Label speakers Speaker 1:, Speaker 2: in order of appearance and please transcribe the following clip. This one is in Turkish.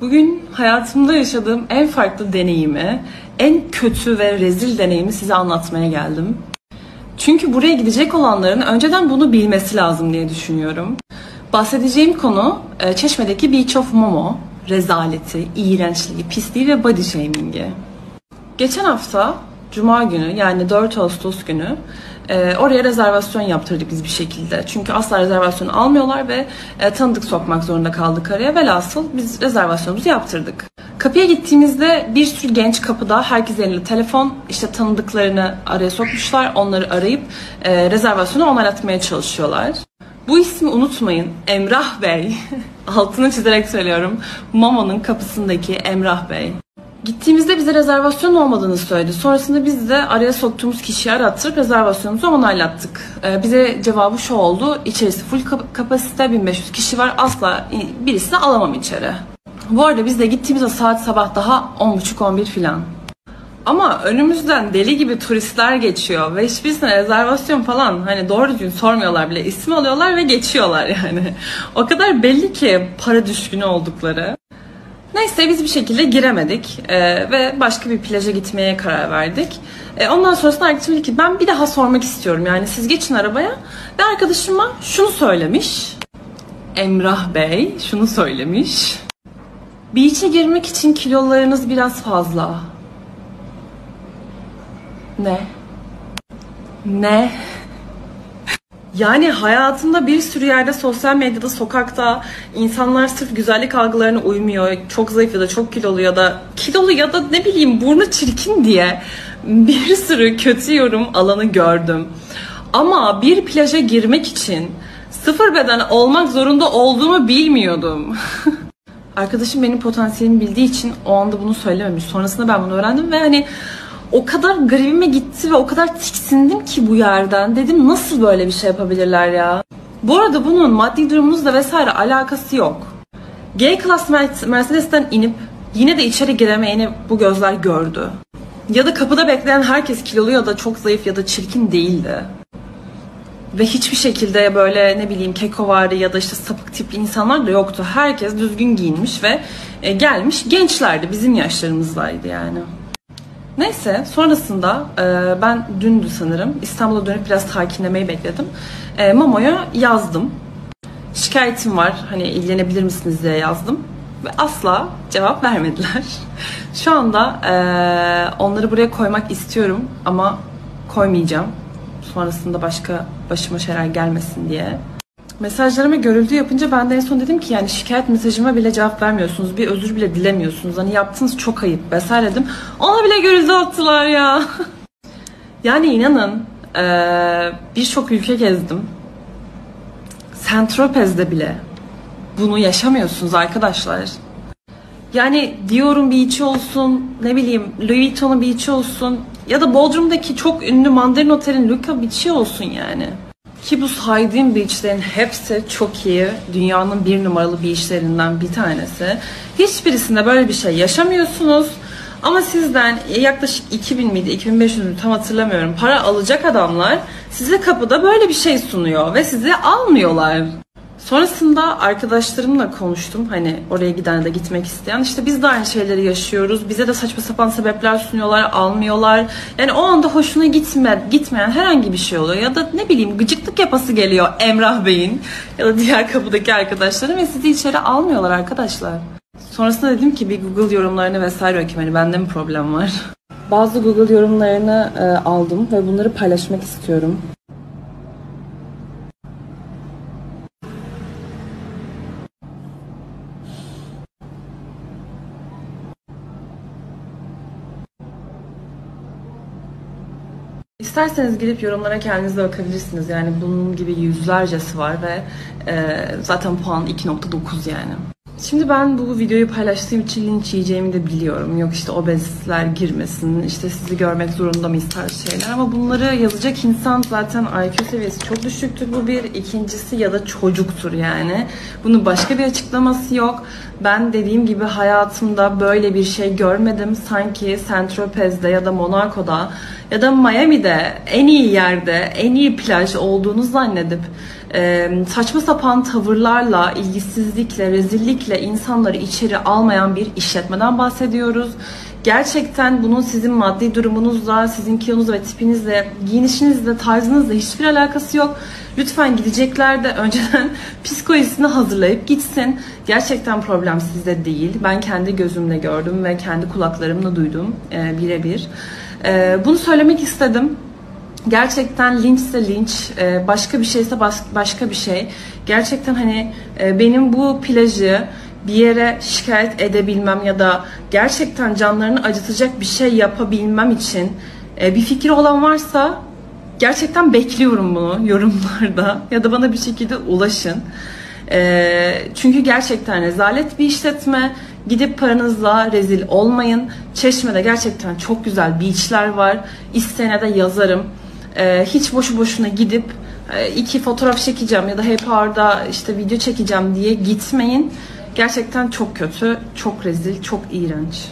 Speaker 1: Bugün hayatımda yaşadığım en farklı deneyimi, en kötü ve rezil deneyimi size anlatmaya geldim. Çünkü buraya gidecek olanların önceden bunu bilmesi lazım diye düşünüyorum. Bahsedeceğim konu e, Çeşme'deki Beach of Momo, rezaleti, iğrençliği, pisliği ve body shaming'i. Geçen hafta Cuma günü yani 4 Ağustos günü e, oraya rezervasyon yaptırdık biz bir şekilde. Çünkü asla rezervasyon almıyorlar ve e, tanıdık sokmak zorunda kaldık araya. Velhasıl biz rezervasyonumuzu yaptırdık. Kapıya gittiğimizde bir sürü genç kapıda herkes elinde telefon işte tanıdıklarını araya sokmuşlar. Onları arayıp e, rezervasyonu onaylatmaya çalışıyorlar. Bu ismi unutmayın. Emrah Bey. Altını çizerek söylüyorum. Mama'nın kapısındaki Emrah Bey. Gittiğimizde bize rezervasyon olmadığını söyledi. Sonrasında biz de araya soktuğumuz kişiyi arattırıp rezervasyonumuzu onaylattık. Ee, bize cevabı şu oldu. İçerisi full kapasite 1500 kişi var. Asla birisini alamam içeri. Bu arada biz de gittiğimizde saat sabah daha 10.30-11 filan. Ama önümüzden deli gibi turistler geçiyor ve hiçbirisine rezervasyon falan hani doğru düzgün sormuyorlar bile. isim alıyorlar ve geçiyorlar yani. O kadar belli ki para düşkünü oldukları. Neyse biz bir şekilde giremedik e, ve başka bir plaja gitmeye karar verdik. E, ondan sonrasında arkadaşım dedi ki ben bir daha sormak istiyorum yani siz geçin arabaya. Ve arkadaşıma şunu söylemiş. Emrah Bey şunu söylemiş. Beach'e girmek için kilolarınız biraz fazla. Ne? Ne? Yani hayatımda bir sürü yerde sosyal medyada, sokakta insanlar sırf güzellik algılarına uymuyor. Çok zayıf ya da çok kilolu ya da kilolu ya da ne bileyim burnu çirkin diye bir sürü kötü yorum alanı gördüm. Ama bir plaja girmek için sıfır beden olmak zorunda olduğumu bilmiyordum. Arkadaşım benim potansiyelimi bildiği için o anda bunu söylememiş. Sonrasında ben bunu öğrendim ve hani o kadar garibime gitti ve o kadar tiksindim ki bu yerden. Dedim nasıl böyle bir şey yapabilirler ya? Bu arada bunun maddi durumunuzla vesaire alakası yok. G Class Mercedes'ten inip yine de içeri giremeyeni bu gözler gördü. Ya da kapıda bekleyen herkes kilolu ya da çok zayıf ya da çirkin değildi. Ve hiçbir şekilde böyle ne bileyim kekovari ya da işte sapık tipli insanlar da yoktu. Herkes düzgün giyinmiş ve e, gelmiş gençlerdi. Bizim yaşlarımızdaydı yani. Neyse sonrasında e, ben dündü sanırım İstanbul'a dönüp biraz sakinlemeyi bekledim. E, Mamo'ya yazdım. Şikayetim var hani ilgilenebilir misiniz diye yazdım. Ve asla cevap vermediler. Şu anda e, onları buraya koymak istiyorum ama koymayacağım. Sonrasında başka başıma şeyler gelmesin diye. Mesajlarıma görüldü yapınca ben de en son dedim ki yani şikayet mesajıma bile cevap vermiyorsunuz. Bir özür bile dilemiyorsunuz. Hani yaptığınız çok ayıp vesaire dedim. Ona bile görüldü attılar ya. yani inanın birçok ülke gezdim. Sentropez'de bile bunu yaşamıyorsunuz arkadaşlar. Yani Dior'un bir içi olsun, ne bileyim Louis Vuitton'un bir içi olsun ya da Bodrum'daki çok ünlü Mandarin Otel'in Luca bir içi olsun yani. Ki bu saydığım beachlerin hepsi çok iyi. Dünyanın bir numaralı beachlerinden bir tanesi. Hiçbirisinde böyle bir şey yaşamıyorsunuz. Ama sizden yaklaşık 2000 miydi, 2500 miydi tam hatırlamıyorum. Para alacak adamlar size kapıda böyle bir şey sunuyor ve sizi almıyorlar. Sonrasında arkadaşlarımla konuştum. Hani oraya giden de gitmek isteyen. İşte biz de aynı şeyleri yaşıyoruz. Bize de saçma sapan sebepler sunuyorlar, almıyorlar. Yani o anda hoşuna gitme, gitmeyen herhangi bir şey oluyor. Ya da ne bileyim gıcıklık yapası geliyor Emrah Bey'in ya da diğer kapıdaki arkadaşlarım ve sizi içeri almıyorlar arkadaşlar. Sonrasında dedim ki bir Google yorumlarını vesaire okuyayım. Hani bende mi problem var? Bazı Google yorumlarını e, aldım ve bunları paylaşmak istiyorum. İsterseniz girip yorumlara kendiniz de bakabilirsiniz. Yani bunun gibi yüzlercesi var ve e, zaten puan 2.9 yani. Şimdi ben bu videoyu paylaştığım için linç yiyeceğimi de biliyorum. Yok işte obezler girmesin, işte sizi görmek zorunda mı ister şeyler. Ama bunları yazacak insan zaten IQ seviyesi çok düşüktür bu bir. ikincisi ya da çocuktur yani. Bunun başka bir açıklaması yok. Ben dediğim gibi hayatımda böyle bir şey görmedim. Sanki Saint Tropez'de ya da Monaco'da ya da Miami'de en iyi yerde, en iyi plaj olduğunu zannedip saçma sapan tavırlarla, ilgisizlikle, rezillikle insanları içeri almayan bir işletmeden bahsediyoruz. Gerçekten bunun sizin maddi durumunuzla, sizin kilonuzla ve tipinizle, giyinişinizle, tarzınızla hiçbir alakası yok. Lütfen gidecekler de önceden psikolojisini hazırlayıp gitsin. Gerçekten problem sizde değil. Ben kendi gözümle gördüm ve kendi kulaklarımla duydum e, birebir. E, bunu söylemek istedim. Gerçekten linçse linç, e, başka bir şeyse başka bir şey. Gerçekten hani e, benim bu plajı bir yere şikayet edebilmem ya da gerçekten canlarını acıtacak bir şey yapabilmem için e, bir fikri olan varsa gerçekten bekliyorum bunu yorumlarda ya da bana bir şekilde ulaşın. Çünkü gerçekten rezalet bir işletme. Gidip paranızla rezil olmayın. Çeşme'de gerçekten çok güzel beachler var. İsteyene de yazarım e, hiç boşu boşuna gidip e, iki fotoğraf çekeceğim ya da hep arda işte video çekeceğim diye gitmeyin. Gerçekten çok kötü, çok rezil, çok iğrenç.